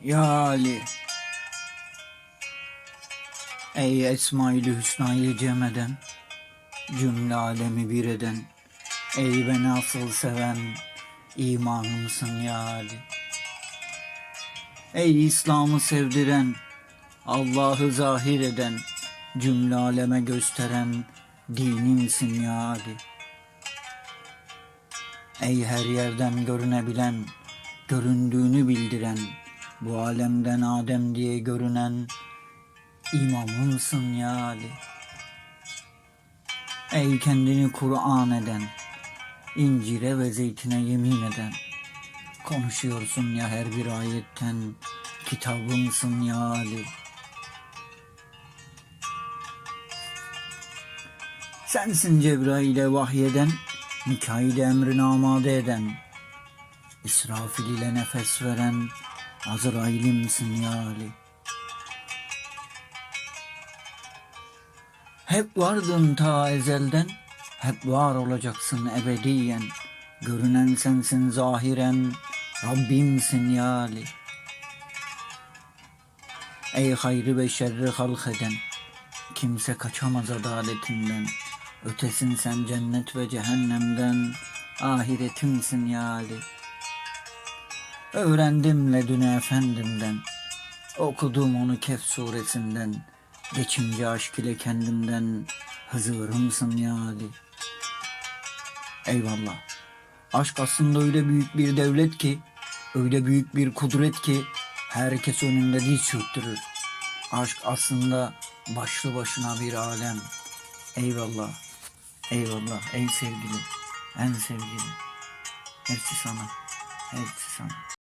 Ya Ali. Ey Esma-i Hüsna'yı cem eden, cümle alemi bir eden, ey beni asıl seven, imanımsın ya Ali. Ey İslam'ı sevdiren, Allah'ı zahir eden, cümle aleme gösteren, dinimsin ya Ali. Ey her yerden görünebilen, göründüğünü bildiren, bu alemden Adem diye görünen imamımsın ya Ali. Ey kendini Kur'an eden, incire ve zeytine yemin eden, konuşuyorsun ya her bir ayetten, kitabımsın ya Ali. Sensin Cebrail'e vahyeden, Mikail'e emrini amade eden, İsrafil ile nefes veren, Azrail'imsin ya Ali. Hep vardın ta ezelden, hep var olacaksın ebediyen. Görünen sensin zahiren, Rabbimsin ya. Ey hayrı ve şerri halk eden, kimse kaçamaz adaletinden. Ötesin sen cennet ve cehennemden, ahiretimsin ya Ali. Öğrendim ledüne efendimden, okudum onu Kehf suresinden, geçince aşk ile kendimden, hızırımsın ya Ali. Eyvallah. Aşk aslında öyle büyük bir devlet ki, öyle büyük bir kudret ki, herkes önünde diz çöktürür. Aşk aslında başlı başına bir alem. Eyvallah. Eyvallah ey sevgili, en sevgili. Hepsi sana, hepsi sana.